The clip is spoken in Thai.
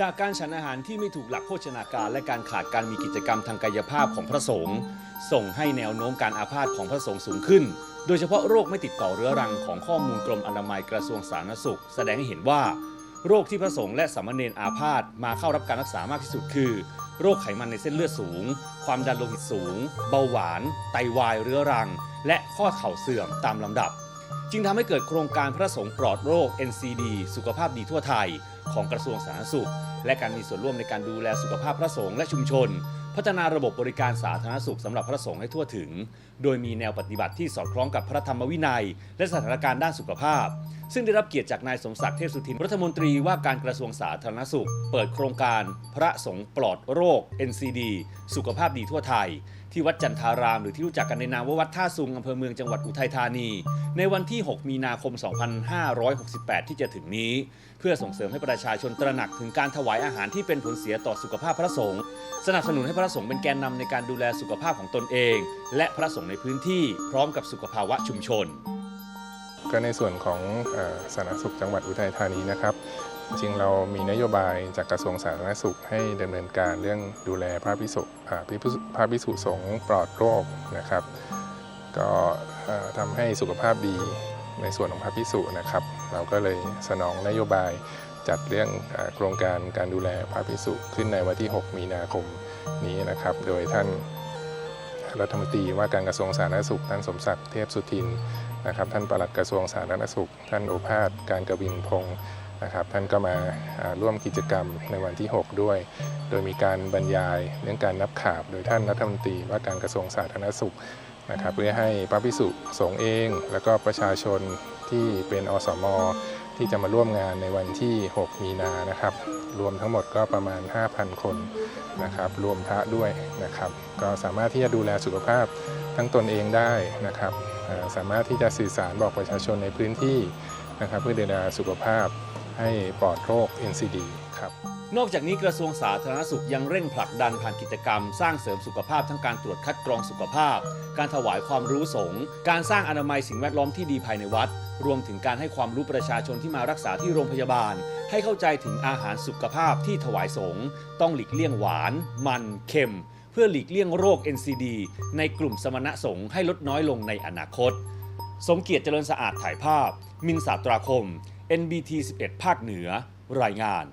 จากการฉันอาหารที่ไม่ถูกหลักโภชนาการ และการขาดการมีกิจกรรมทางกายภาพของพระสงฆ์ส่งให้แนวโน้มการอาพาธของพระสงฆ์สูงขึ้น โดยเฉพาะโรคไม่ติดต่อเรื้อรังของข้อมูลกรมอนามัยกระทรวงสาธารณสุข แสดงให้เห็นว่า โรคที่พระสงฆ์และสามเณรอาพาธมาเข้ารับการรักษามากที่สุดคือ โรคไขมันในเส้นเลือดสูง ความดันโลหิตสูง เบาหวาน ไตวายเรื้อรัง และข้อเข่าเสื่อมตามลำดับ จึงทำให้เกิดโครงการพระสงฆ์ปลอดโรค NCD สุขภาพดีทั่วไทย ของกระทรวงสาธารณสุข และการมีส่วนร่วมในการดูแลสุขภาพพระสงฆ์และชุมชน พัฒนาระบบบริการสาธารณสุขสำหรับพระสงฆ์ให้ทั่วถึง โดยมีแนวปฏิบัติที่สอดคล้องกับพระธรรมวินัย และสถานการณ์ด้านสุขภาพซึ่งได้รับเกียรติจากนายสมศักดิ์เทพสุทินรัฐมนตรีว่าการกระทรวงสาธารณสุข เปิดโครงการพระสงฆ์ปลอดโรค NCD สุขภาพดีทั่วไทย ที่วัดจันทาราม หรือที่รู้จักกันในนามว่าวัดท่าซุงอำเภอเมืองจังหวัดอุทัยธานี ในวันที่ 6 มีนาคม 2568 ที่จะถึงนี้ เพื่อส่งเสริมให้ประชาชนตระหนักถึงการถวายอาหารที่เป็นผลเสียต่อสุขภาพพระสงฆ์สนับสนุนให้พระสงฆ์เป็นแกนนำในการดูแลสุขภาพของตนเอง และพระสงฆ์ในพื้นที่พร้อมกับสุขภาวะชุมชน ก็ในส่วนของสาธารณสุขจังหวัดอุทัยธานีนะครับ จริงเรามีนโยบายจากกระทรวงสาธารณสุขให้ดำเนินการเรื่องดูแลพระพิสุอ่าพิสุพระพิสุสงฆ์ปลอดโรคนะครับ ก็เอ่อทำให้สุขภาพดีในส่วนของพระพิสุนะครับ เราก็เลยสนองนโยบายจัดเรื่องโครงการการดูแลพระพิสุขึ้นในวันที่ 6 มีนาคมนี้นะครับ โดยท่าน รัฐมนตรีว่าการกระทรวงสาธารณสุข ท่านสมศักดิ์เทพสุทินนะครับท่านปลัดกระทรวงสาธารณสุข ท่านโอภาสการกวินพงศ์นะครับท่านก็มาร่วมกิจกรรมในวันที่ 6 ด้วย โดยมีการบรรยายเรื่องการนับขาบ โดยท่านรัฐมนตรีว่าการกระทรวงสาธารณสุขนะครับเพื่อให้พระพิสุสงฆ์เอง แล้วก็ประชาชนที่เป็นอสม ที่จะมาร่วมงานในวันที่ 6 มีนานะครับ รวมทั้งหมดก็ประมาณ 5,000 คนนะครับ รวมพระด้วยนะครับ ก็สามารถที่จะดูแลสุขภาพทั้งตนเองได้นะครับ สามารถที่จะสื่อสารบอกประชาชนในพื้นที่นะครับ เพื่อดูแลสุขภาพให้ปลอดโรค NCD ครับ นอกจากนี้กระทรวงสาธารณสุขยังเร่งผลักดันผ่านกิจกรรม สร้างเสริมสุขภาพทั้งการตรวจคัดกรองสุขภาพ การถวายความรู้สงฆ์การสร้างอนามัยสิ่งแวดล้อมที่ดีภายในวัด รวมถึงการให้ความรู้ประชาชนที่มารักษาที่โรงพยาบาล ให้เข้าใจถึงอาหารสุขภาพที่ถวายสงฆ์ต้องหลีกเลี่ยงหวาน มัน เค็ม เพื่อหลีกเลี่ยงโรค NCD ในกลุ่มสมณะสงฆ์ให้ลดน้อยลงในอนาคต สมเกียรติเจริญสะอาดถ่ายภาพ มินสาตราคม NBT 11 ภาคเหนือ รายงาน